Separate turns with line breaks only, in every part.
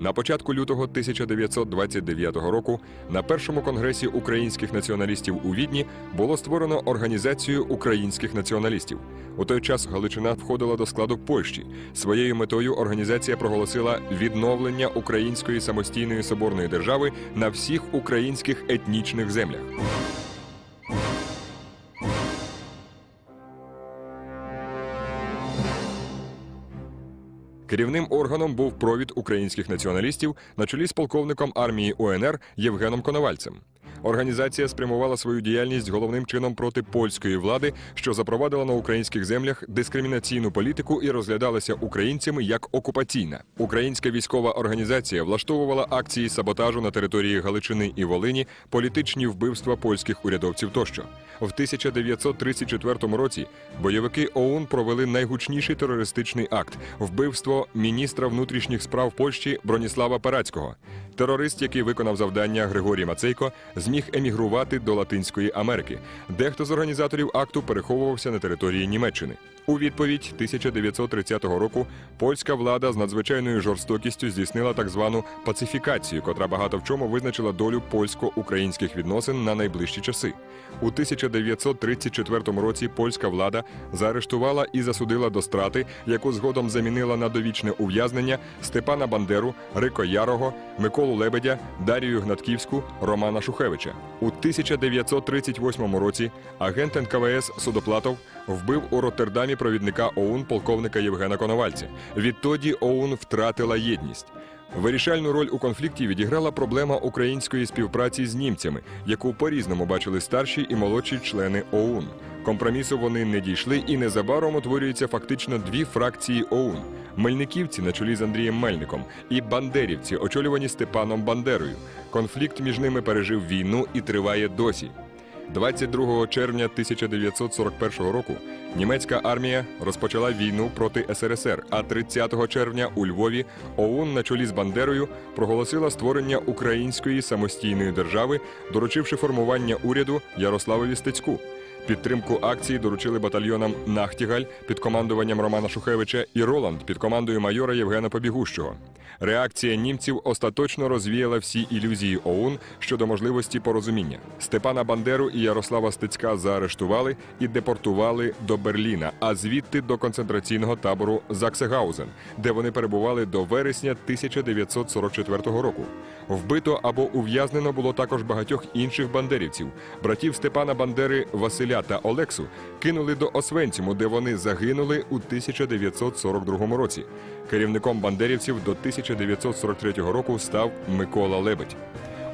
На початку лютого 1929 року на першому конгресі українських націоналістів у Відні було створено організацію українських націоналістів. У той час Галичина входила до складу Польщі. Своєю метою організація проголосила відновлення української самостійної соборної держави на всіх українських етнічних землях. Керівним органом був провід українських націоналістів на чолі з полковником армії УНР Євгеном Коновальцем. Організація спрямувала свою діяльність головним чином проти польської влади, що запровадила на українських землях дискримінаційну політику і розглядалася українцями як окупаційна. Українська військова організація влаштовувала акції саботажу на території Галичини і Волині, політичні вбивства польських урядовців тощо. В 1934 році бойовики ОУН провели найгучніший терористичний акт вбивство міністра внутрішніх справ Польщі Броніслава Парацького. Терорист, який виконав завдання Григорій Мацейко, зміг емігрувати до Латинської Америки. Дехто з організаторів акту переховувався на території Німеччини. У відповідь 1930 року польська влада з надзвичайною жорстокістю здійснила так звану пацифікацію, котра багато в чому визначила долю польсько-українських відносин на найближчі часи. У 1934 році польська влада заарештувала і засудила до страти, яку згодом замінила на довічне ув'язнення Степана Бандеру, Рико Ярого, Миколу Лебедя, Дарію Гнатківську, Романа Шухевича. У 1938 році агент НКВС Судоплатов вбив у Роттердамі провідника ОУН полковника Євгена Коновальця. Відтоді ОУН втратила єдність. Вирішальну роль у конфлікті відіграла проблема української співпраці з німцями, яку по-різному бачили старші і молодші члени ОУН. Компромісу вони не дійшли, і незабаром утворюються фактично дві фракції ОУН: Мельниківці на чолі з Андрієм Мельником і Бандерівці, очолювані Степаном Бандерою. Конфлікт між ними пережив війну і триває досі. 22 червня 1941 року німецька армія розпочала війну проти СРСР. А 30 червня у Львові ОУН на чолі з Бандерою проголосила створення української самостійної держави, доручивши формування уряду Ярославові Стецьку. Підтримку акції доручили батальйонам Нахтігаль під командуванням Романа Шухевича і Роланд під командою майора Євгена Побігущого. Реакція німців остаточно розвіяла всі ілюзії ОУН щодо можливості порозуміння. Степана Бандеру і Ярослава Стецька заарештували і депортували до Берліна, а звідти до концентраційного табору Заксегаузен, де вони перебували до вересня 1944 року. Вбито або ув'язнено було також багатьох інших бандерівців. Братів Степана Бандери Василя та Олексу кинули до Освенціму, де вони загинули у 1942 році. Керівником бандерівців до 1943 року став Микола Лебедь.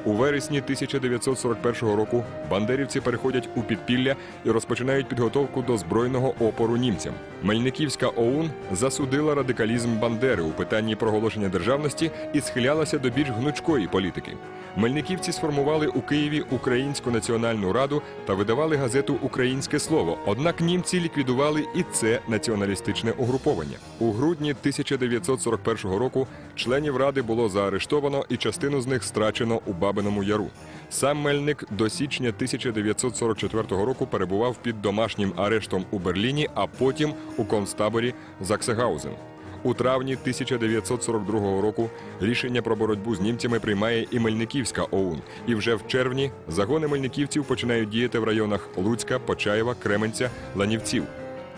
У вересні 1941 року бандерівці переходять у підпілля і розпочинають підготовку до збройного опору німцям. Мельниківська ОУН засудила радикалізм Бандери у питанні проголошення державності і схилялася до більш гнучкої політики. Мельниківці сформували у Києві Українську національну раду та видавали газету Українське слово. Однак німці ліквідували і це націоналістичне угруповання. У грудні 1941 року членів ради було заарештовано і частину з них страчено у Бабиному Яру. Сам Мельник до січня 1944 року перебував під домашнім арештом у Берліні, а потім у концтаборі Заксегаузен. У травні 1942 року рішення про боротьбу з німцями приймає і Мельниківська ОУН. І вже в червні загони мельниківців починають діяти в районах Луцька, Почаєва, Кременця, Ланівців.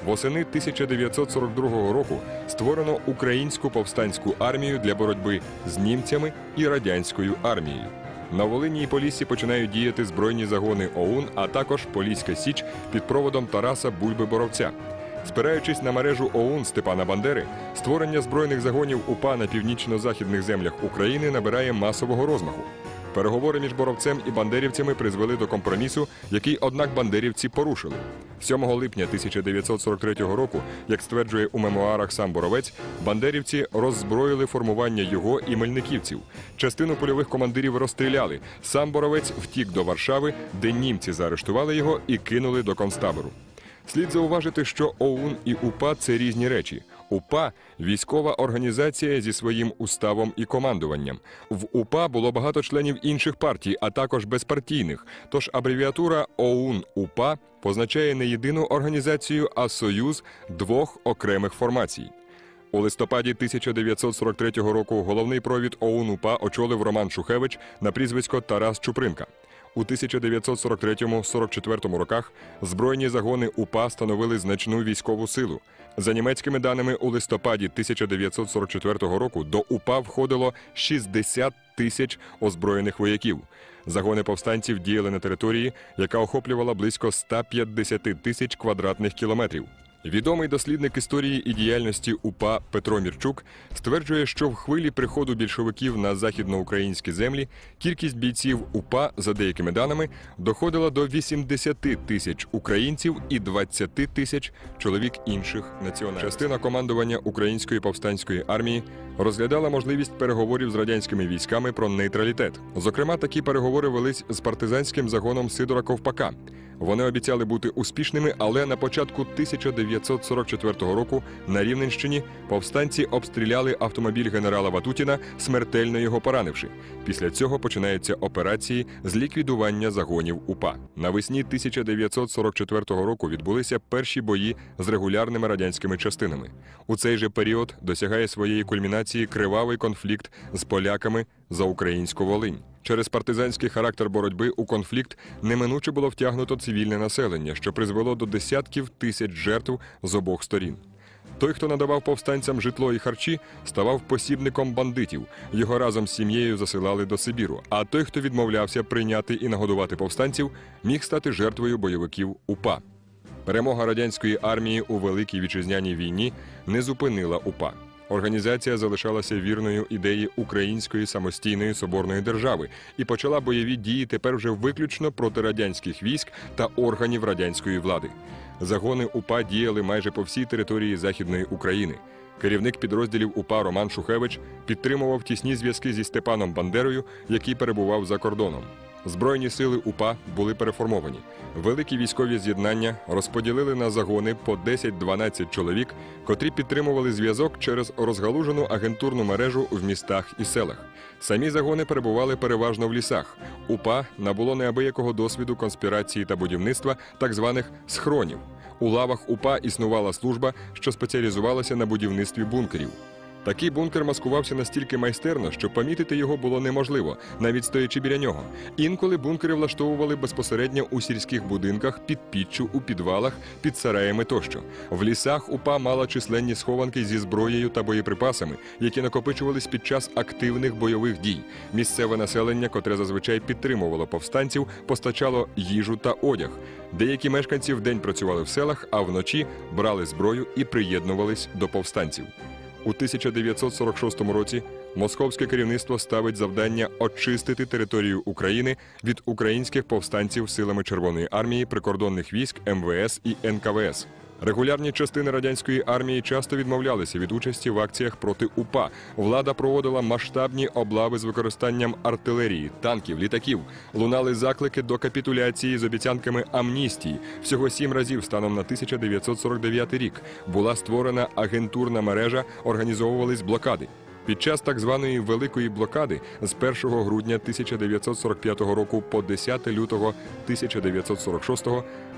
Восени 1942 року створено українську повстанську армію для боротьби з німцями і радянською армією. На Волині і Поліссі починають діяти збройні загони ОУН, а також Поліська Січ під проводом Тараса Бульби Боровця. Спираючись на мережу ОУН Степана Бандери, створення збройних загонів УПА на північно-західних землях України набирає масового розмаху. Переговори між боровцем і бандерівцями призвели до компромісу, який, однак, бандерівці порушили. 7 липня 1943 року, як стверджує у мемуарах сам боровець, бандерівці роззброїли формування його і мельниківців. Частину польових командирів розстріляли. Сам боровець втік до Варшави, де німці заарештували його і кинули до концтабору. Слід зауважити, що ОУН і УПА це різні речі. УПА військова організація зі своїм уставом і командуванням. В УПА було багато членів інших партій, а також безпартійних. Тож абревіатура ОУН УПА позначає не єдину організацію, а союз двох окремих формацій. У листопаді 1943 року головний провід ОУН УПА очолив Роман Шухевич на прізвисько Тарас Чупринка. У 1943-44 роках збройні загони УПА становили значну військову силу. За німецькими даними, у листопаді 1944 року до УПА входило 60 тисяч озброєних вояків. Загони повстанців діяли на території, яка охоплювала близько 150 тисяч квадратних кілометрів. Відомий дослідник історії і діяльності УПА Петро Мірчук стверджує, що в хвилі приходу більшовиків на західноукраїнські землі кількість бійців УПА, за деякими даними, доходила до 80 тисяч українців і 20 тисяч чоловік інших національностей. Частина командування української повстанської армії розглядала можливість переговорів з радянськими військами про нейтралітет. Зокрема, такі переговори велись з партизанським загоном Сидора Ковпака. Вони обіцяли бути успішними, але на початку 1944 року на Рівненщині повстанці обстріляли автомобіль генерала Ватутіна, смертельно його поранивши. Після цього починаються операції з ліквідування загонів УПА. Навесні 1944 року відбулися перші бої з регулярними радянськими частинами. У цей же період досягає своєї кульмінації кривавий конфлікт з поляками за українську Волинь. Через партизанський характер боротьби у конфлікт неминуче було втягнуто цивільне населення, що призвело до десятків тисяч жертв з обох сторін. Той, хто надавав повстанцям житло і харчі, ставав посібником бандитів. Його разом з сім'єю засилали до Сибіру. А той, хто відмовлявся прийняти і нагодувати повстанців, міг стати жертвою бойовиків УПА. Перемога радянської армії у Великій вітчизняній війні не зупинила УПА. Організація залишалася вірною ідеї української самостійної соборної держави і почала бойові дії тепер вже виключно проти радянських військ та органів радянської влади. Загони УПА діяли майже по всій території Західної України. Керівник підрозділів УПА Роман Шухевич підтримував тісні зв'язки зі Степаном Бандерою, який перебував за кордоном. Збройні сили УПА були переформовані. Великі військові з'єднання розподілили на загони по 10-12 чоловік, котрі підтримували зв'язок через розгалужену агентурну мережу в містах і селах. Самі загони перебували переважно в лісах. УПА набуло неабиякого досвіду конспірації та будівництва так званих схронів. У лавах УПА існувала служба, що спеціалізувалася на будівництві бункерів. Такий бункер маскувався настільки майстерно, що помітити його було неможливо, навіть стоячи біля нього. Інколи бункери влаштовували безпосередньо у сільських будинках, під піччю, у підвалах, під сараями тощо. В лісах УПА мала численні схованки зі зброєю та боєприпасами, які накопичувались під час активних бойових дій. Місцеве населення, котре зазвичай підтримувало повстанців, постачало їжу та одяг. Деякі мешканці вдень працювали в селах, а вночі брали зброю і приєднувались до повстанців. У 1946 році московське керівництво ставить завдання очистити територію України від українських повстанців силами Червоної армії, прикордонних військ, МВС і НКВС. Регулярні частини радянської армії часто відмовлялися від участі в акціях проти УПА. Влада проводила масштабні облави з використанням артилерії, танків, літаків. Лунали заклики до капітуляції з обіцянками амністії. Всього сім разів станом на 1949 рік була створена агентурна мережа, організовувались блокади. Під час так званої великої блокади з 1 грудня 1945 року по 10 лютого 1946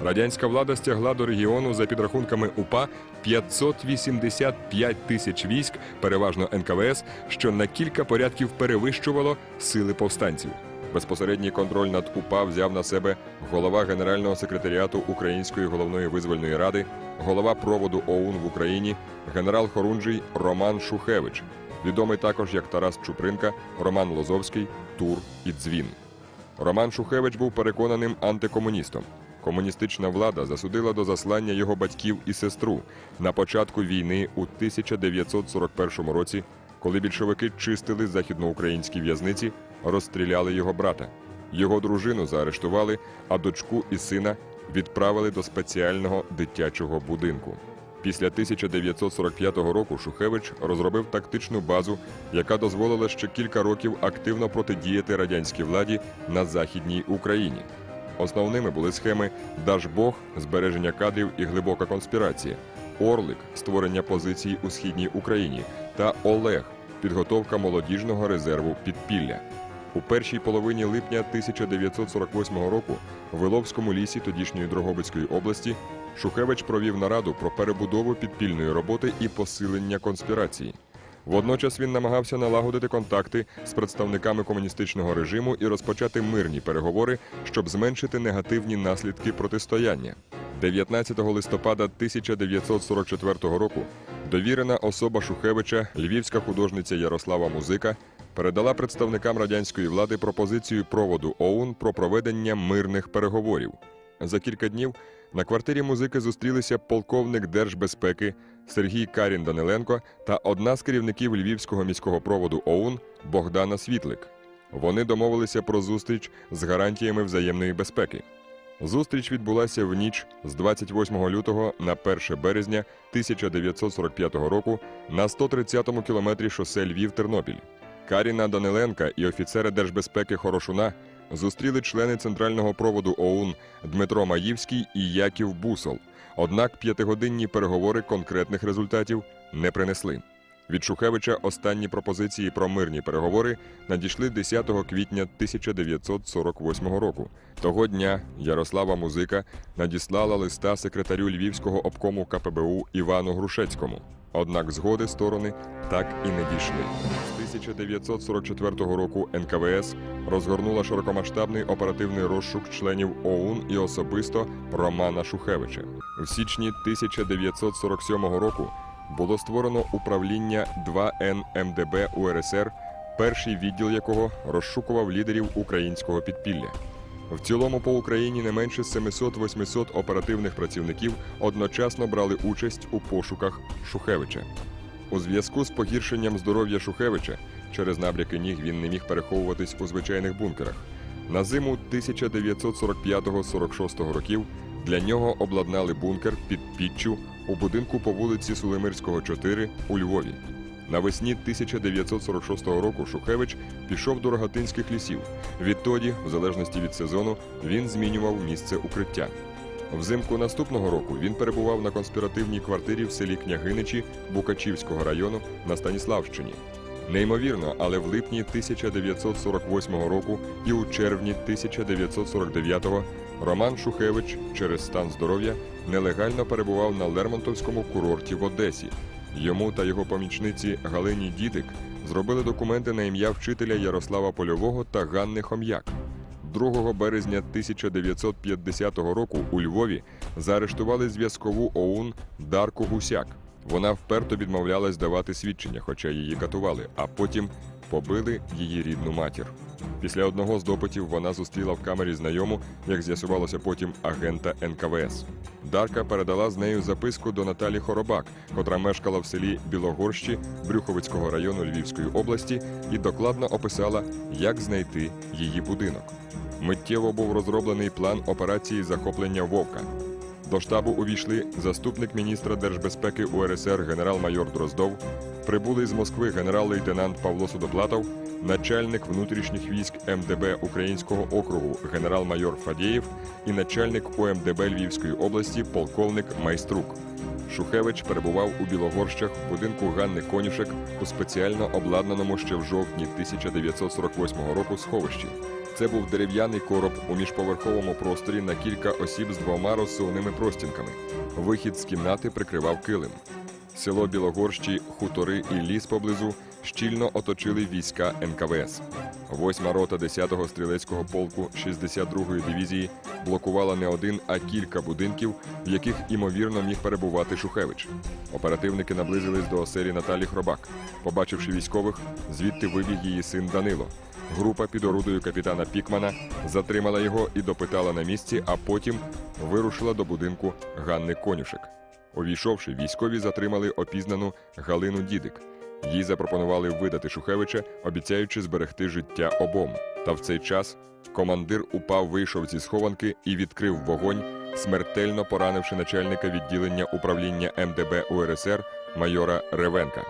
радянська влада стягла до регіону за підрахунками УПА 585 тисяч військ, переважно НКВС, що на кілька порядків перевищувало сили повстанців. Безпосередній контроль над УПА взяв на себе голова Генерального секретаріату Української головної визвольної ради, голова проводу ОУН в Україні, генерал Хорунжий Роман Шухевич, відомий також як Тарас Чупринка, Роман Лозовський, Тур і Дзвін. Роман Шухевич був переконаним антикомуністом. Комуністична влада засудила до заслання його батьків і сестру на початку війни у 1941 році, коли більшовики чистили західноукраїнські в'язниці, розстріляли його брата. Його дружину заарештували, а дочку і сина відправили до спеціального дитячого будинку. Після 1945 року Шухевич розробив тактичну базу, яка дозволила ще кілька років активно протидіяти радянській владі на західній Україні. Основними були схеми Дажбог, збереження кадрів і глибока конспірація, Орлик створення позицій у східній Україні та Олег підготовка молодіжного резерву підпілля. У першій половині липня 1948 року в Иловському лісі тодішньої Дрогобицької області Шухевич провів нараду про перебудову підпільної роботи і посилення конспірації. Водночас він намагався налагодити контакти з представниками комуністичного режиму і розпочати мирні переговори, щоб зменшити негативні наслідки протистояння. 19 листопада 1944 року довірена особа Шухевича, львівська художниця Ярослава Музика, передала представникам радянської влади пропозицію проводу ОУН про проведення мирних переговорів. За кілька днів на квартирі музики зустрілися полковник держбезпеки Сергій Карін Даниленко та одна з керівників львівського міського проводу ОУН Богдана Світлик. Вони домовилися про зустріч з гарантіями взаємної безпеки. Зустріч відбулася в ніч з 28 лютого на 1 березня 1945 року на 130-му кілометрі шосе Львів-Тернопіль. Каріна Даниленка і офіцери держбезпеки Хорошуна зустріли члени центрального проводу ОУН Дмитро Маївський і Яків Бусол. Однак п'ятигодинні переговори конкретних результатів не принесли. Від Шухевича останні пропозиції про мирні переговори надійшли 10 квітня 1948 року. Того дня Ярослава Музика надіслала листа секретарю Львівського обкому КПБУ Івану Грушецькому. Однак згоди сторони так і не дійшли. З 1944 року НКВС розгорнула широкомасштабний оперативний розшук членів ОУН і особисто Романа Шухевича. В січні 1947 року було створено управління 2Н МДБ УРСР, перший відділ якого розшукував лідерів українського підпілля. В цілому по Україні не менше 700-800 оперативних працівників одночасно брали участь у пошуках Шухевича. У зв'язку з погіршенням здоров'я Шухевича через набряки ніг він не міг переховуватись у звичайних бункерах. На зиму 1945-46 років для нього обладнали бункер під Піччю у будинку по вулиці Сулемирського, 4 у Львові. Навесні 1946 року Шухевич пішов до рогатинських лісів. Відтоді, в залежності від сезону, він змінював місце укриття. Взимку наступного року він перебував на конспіративній квартирі в селі Княгиничі Букачівського району на Станіславщині. Неймовірно, але в липні 1948 року і у червні 1949 Роман Шухевич через стан здоров'я нелегально перебував на Лермонтовському курорті в Одесі. Йому та його помічниці Галині Дідик зробили документи на ім'я вчителя Ярослава Польового та Ганни Хом'як. 2 березня 1950 року у Львові заарештували зв'язкову ОУН Дарку Гусяк. Вона вперто відмовлялась давати свідчення, хоча її катували, а потім побили її рідну матір. Після одного з допитів вона зустріла в камері знайому, як з'ясувалося потім, агента НКВС. Дарка передала з нею записку до Наталі Хоробак, котра мешкала в селі Білогорщі Брюховицького району Львівської області, і докладно описала, як знайти її будинок. Миттєво був розроблений план операції захоплення Вовка. До штабу увійшли заступник міністра держбезпеки УРСР генерал-майор Дроздов, прибулий з Москви генерал-лейтенант Павло Судоплатов, начальник внутрішніх військ МДБ Українського округу генерал-майор Фадєєв і начальник ОМДБ Львівської області полковник Майструк. Шухевич перебував у Білогорщах в будинку Ганни Конюшек у спеціально обладнаному ще в жовтні 1948 року сховищі. Це був дерев'яний короб у міжповерховому просторі на кілька осіб з двома розсувними простінками. Вихід з кімнати прикривав килим. Село Білогорщі, хутори і ліс поблизу щільно оточили війська НКВС. Восьма рота 10-го стрілецького полку 62-ї дивізії блокувала не один, а кілька будинків, в яких імовірно міг перебувати Шухевич. Оперативники наблизились до оселі Наталі Хробак. Побачивши військових, звідти вибіг її син Данило. Група під орудою капітана Пікмана затримала його і допитала на місці, а потім вирушила до будинку Ганни Конюшек. Увійшовши, військові затримали опізнану Галину Дідик. Їй запропонували видати Шухевича, обіцяючи зберегти життя обом. Та в цей час командир упав, вийшов зі схованки і відкрив вогонь, смертельно поранивши начальника відділення управління МДБ УРСР майора Ревенка.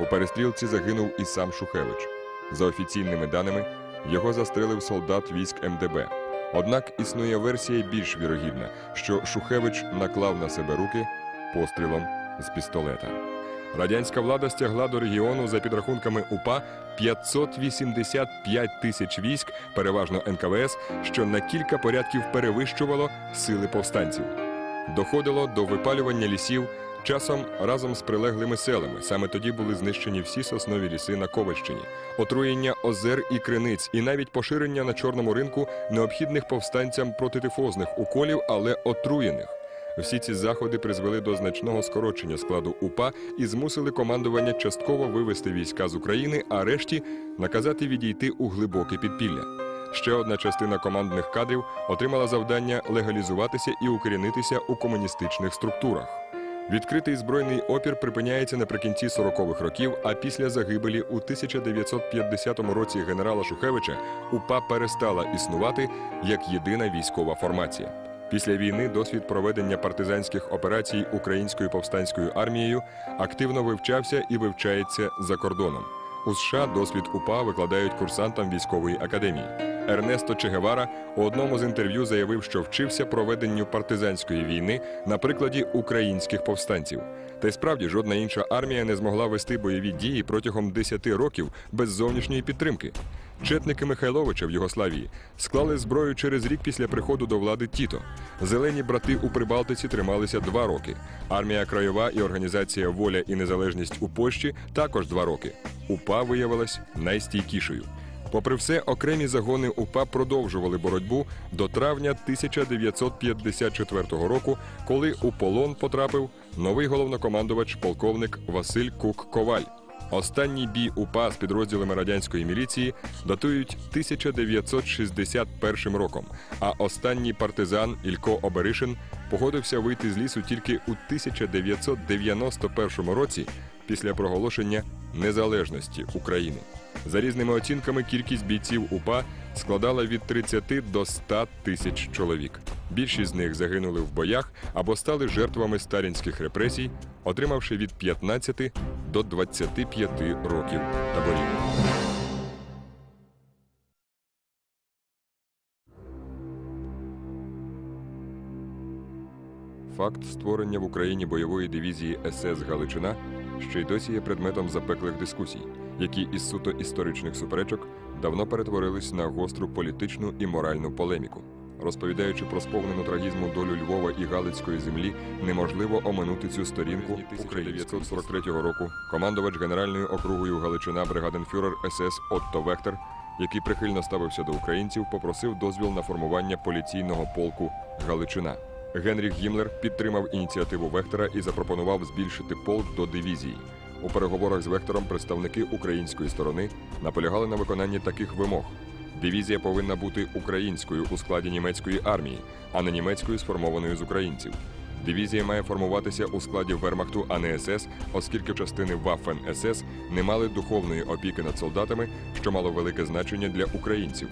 У перестрілці загинув і сам Шухевич. За офіційними даними, його застрелив солдат військ МДБ. Однак існує версія більш вірогідна, що Шухевич наклав на себе руки пострілом з пістолета. Радянська влада стягла до регіону за підрахунками УПА 585 тисяч військ, переважно НКВС, що на кілька порядків перевищувало сили повстанців. Доходило до випалювання лісів часом разом з прилеглими селами. Саме тоді були знищені всі соснові ліси на Ковальщині, отруєння озер і криниць, і навіть поширення на чорному ринку необхідних повстанцям протитифозних уколів, але отруєних. Всі ці заходи призвели до значного скорочення складу УПА і змусили командування частково вивести війська з України, а решті наказати відійти у глибоке підпілля. Ще одна частина командних кадрів отримала завдання легалізуватися і укорінитися у комуністичних структурах. Відкритий збройний опір припиняється наприкінці 40-х років, а після загибелі у 1950 році генерала Шухевича УПА перестала існувати як єдина військова формація. Після війни досвід проведення партизанських операцій українською повстанською армією активно вивчався і вивчається за кордоном. У США досвід УПА викладають курсантам військової академії. Ернесто Чегевара у одному з інтерв'ю заявив, що вчився проведенню партизанської війни на прикладі українських повстанців. Та й справді жодна інша армія не змогла вести бойові дії протягом 10 років без зовнішньої підтримки. Четники Михайловича в Югославії склали зброю через рік після приходу до влади Тіто. Зелені брати у Прибалтиці трималися два роки. Армія Краєва і організація Воля і Незалежність у Польщі також два роки. УПА виявилась найстійкішою. Попри все, окремі загони УПА продовжували боротьбу до травня 1954 року, коли у полон потрапив новий головнокомандувач полковник Василь Кук Коваль. Останній бій УПА з підрозділами радянської міліції датують 1961 роком. А останній партизан Ілько Оберишин погодився вийти з лісу тільки у 1991 році після проголошення незалежності України. За різними оцінками, кількість бійців УПА складала від 30 до 100 тисяч чоловік. Більшість з них загинули в боях або стали жертвами сталінських репресій, отримавши від 15 до 25 років таборів. Факт створення в Україні бойової дивізії СС Галичина ще й досі є предметом запеклих дискусій, які із суто історичних суперечок давно перетворились на гостру політичну і моральну полеміку. Розповідаючи про сповнену трагізму долю Львова і Галицької землі, неможливо оминути цю сторінку 1943 року. Командувач генеральною округою Галичина бригаденфюрер СС Отто Вехтер, який прихильно ставився до українців, попросив дозвіл на формування поліційного полку Галичина. Генріх Гімлер підтримав ініціативу Вехтера і запропонував збільшити полк до дивізії. У переговорах з Вехтером представники української сторони наполягали на виконанні таких вимог. Дивізія повинна бути українською у складі німецької армії, а не німецькою сформованою з українців. Дивізія має формуватися у складі Вермахту, а не СС, оскільки частини Ваффен СС не мали духовної опіки над солдатами, що мало велике значення для українців.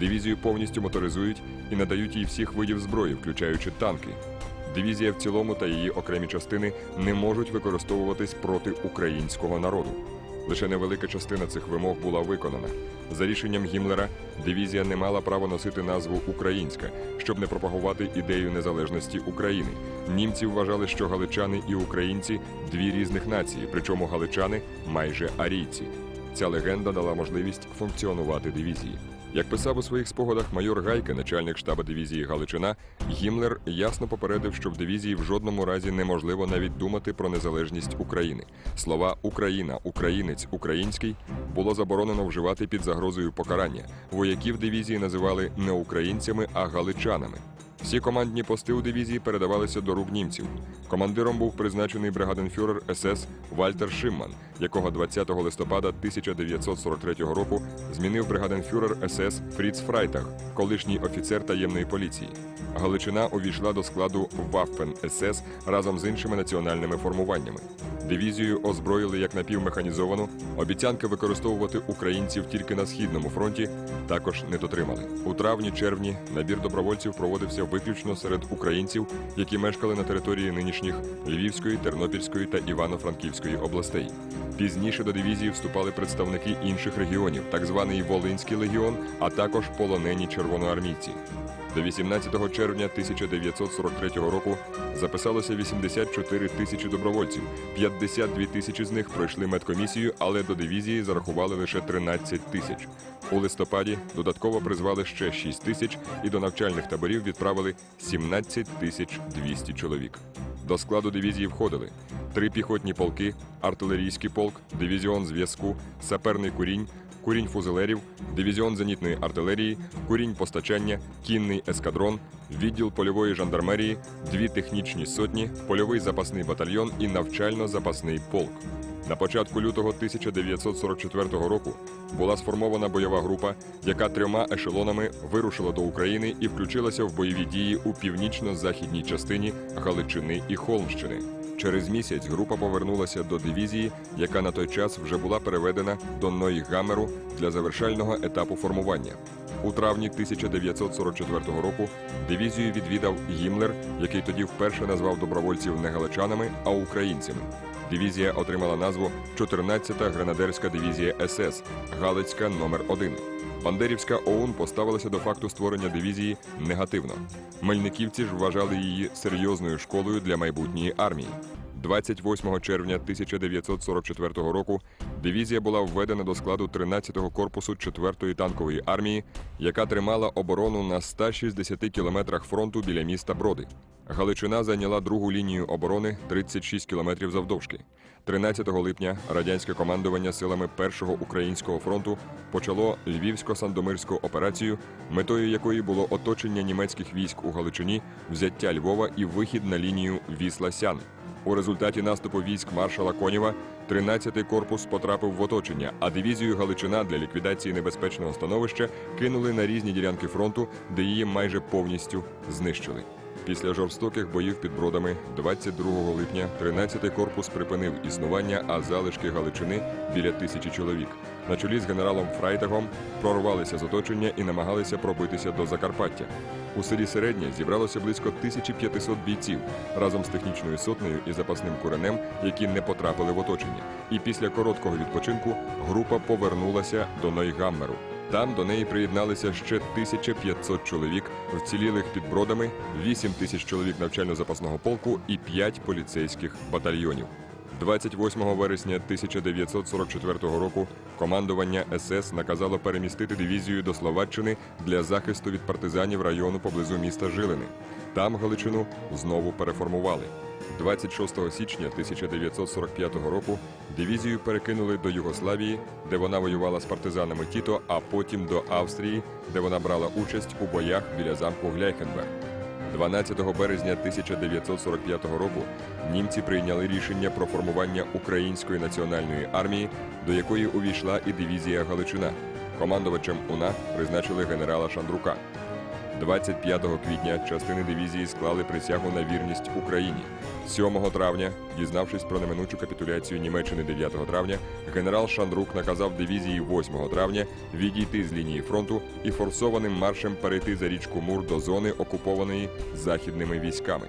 Дивізію повністю моторизують і надають їй всіх видів зброї, включаючи танки. Дивізія в цілому та її окремі частини не можуть використовуватись проти українського народу. Лише невелика частина цих вимог була виконана. За рішенням Гімлера, дивізія не мала права носити назву Українська, щоб не пропагувати ідею незалежності України. Німці вважали, що галичани і українці дві різних нації, причому галичани майже арійці. Ця легенда дала можливість функціонувати дивізії. Як писав у своїх спогадах майор Гайка, начальник штабу дивізії Галичина, Гімлер ясно попередив, що в дивізії в жодному разі неможливо навіть думати про незалежність України. Слова Україна, українець, український було заборонено вживати під загрозою покарання. Вояків дивізії називали не українцями, а галичанами. Всі командні пости у дивізії передавалися до рук німців. Командиром був призначений бригаденфюрер СС Вальтер Шимман, якого 20 листопада 1943 року змінив бригаденфюрер СС Фріц Фрайтах, колишній офіцер таємної поліції. Галичина увійшла до складу Ваффен СС разом з іншими національними формуваннями. Дивізію озброїли як напівмеханізовану. Обіцянки використовувати українців тільки на східному фронті також не дотримали. У травні-червні набір добровольців проводився виключно серед українців, які мешкали на території нинішніх Львівської, Тернопільської та Івано-Франківської областей. Пізніше до дивізії вступали представники інших регіонів, так званий Волинський легіон, а також полонені червоноармійці. До 18 червня 1943 року записалося 84 тисячі добровольців. 52 тисячі з них пройшли медкомісію, але до дивізії зарахували лише 13 тисяч. У листопаді додатково призвали ще 6 тисяч і до навчальних таборів відправили 17 тисяч 200 чоловік. До складу дивізії входили три піхотні полки, артилерійський полк, дивізіон зв'язку, саперний курінь, курінь фузелерів, дивізіон зенітної артилерії, курінь постачання, кінний ескадрон, відділ польової жандармерії, дві технічні сотні, польовий запасний батальйон і навчально-запасний полк. На початку лютого 1944 року була сформована бойова група, яка трьома ешелонами вирушила до України і включилася в бойові дії у північно-західній частині Галичини і Холмщини. Через місяць група повернулася до дивізії, яка на той час вже була переведена до Нойгамеру для завершального етапу формування. У травні 1944 року дивізію відвідав Гімлер, який тоді вперше назвав добровольців не галичанами, а українцями. Дивізія отримала назву 14-та гренадерська дивізія СС Галицька номер 1 Бандерівська ОУН поставилася до факту створення дивізії негативно. Мельниківці ж вважали її серйозною школою для майбутньої армії. 28 червня 1944 року дивізія була введена до складу 13-го корпусу 4-ї танкової армії, яка тримала оборону на 160 кілометрах фронту біля міста Броди. Галичина зайняла другу лінію оборони 36 кілометрів завдовжки. 13 липня радянське командування силами Першого українського фронту почало львівсько-сандомирську операцію, метою якої було оточення німецьких військ у Галичині, взяття Львова і вихід на лінію Вісла-Сян. У результаті наступу військ маршала Конєва 13-й корпус потрапив в оточення, а дивізію Галичина для ліквідації небезпечного становища кинули на різні ділянки фронту, де її майже повністю знищили. Після жорстоких боїв під бродами 22 липня 13-й корпус припинив існування, а залишки Галичини біля тисячі чоловік. На чолі з генералом Фрайтагом прорвалися з оточення і намагалися пробитися до Закарпаття. У селі Середнє зібралося близько 1500 бійців разом з технічною сотнею і запасним куренем, які не потрапили в оточення. І після короткого відпочинку група повернулася до Нойгаммеру. Там до неї приєдналися ще 1500 чоловік, вцілілих під бродами, 8 тисяч чоловік навчально-запасного полку і 5 поліцейських батальйонів. 28 вересня 1944 року командування СС наказало перемістити дивізію до Словаччини для захисту від партизанів району поблизу міста Жилини. Там Галичину знову переформували. 26 січня 1945 року дивізію перекинули до Югославії, де вона воювала з партизанами Тіто, а потім до Австрії, де вона брала участь у боях біля замку Гляйхенберг. 12 березня 1945 року німці прийняли рішення про формування української національної армії, до якої увійшла і дивізія Галичина. Командувачем УНА призначили генерала Шандрука. 25 квітня частини дивізії склали присягу на вірність Україні. 7 травня, дізнавшись про неминучу капітуляцію Німеччини 9 травня, генерал Шандрук наказав дивізії 8 травня відійти з лінії фронту і форсованим маршем перейти за річку Мур до зони, окупованої західними військами.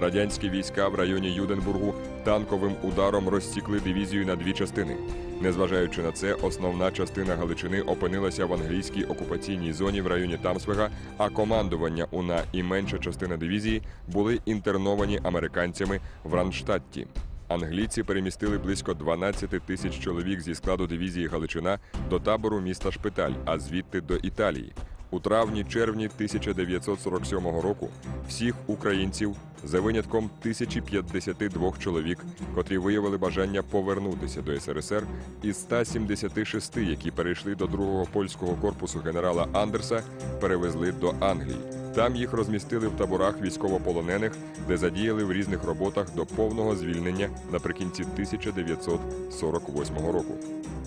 Радянські війська в районі Юденбургу танковим ударом розсікли дивізію на дві частини. Незважаючи на це, основна частина Галичини опинилася в англійській окупаційній зоні в районі Тамсвега, а командування УНА і менша частина дивізії були інтерновані американцями в Ранштадті. Англійці перемістили близько 12 тисяч чоловік зі складу дивізії Галичина до табору міста Шпиталь, а звідти до Італії. У травні-червні 1947 року всіх українців за винятком 1052 чоловік, котрі виявили бажання повернутися до СРСР, із 176, які перейшли до другого польського корпусу генерала Андерса, перевезли до Англії. Там їх розмістили в таборах військовополонених, де задіяли в різних роботах до повного звільнення наприкінці 1948 року.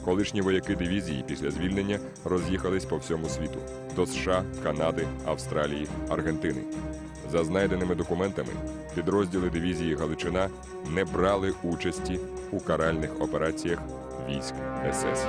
Колишні вояки дивізії після звільнення роз'їхались по всьому світу до США, Канади, Австралії, Аргентини. За знайденими документами, підрозділи дивізії Галичина не брали участі у каральних операціях військ СС.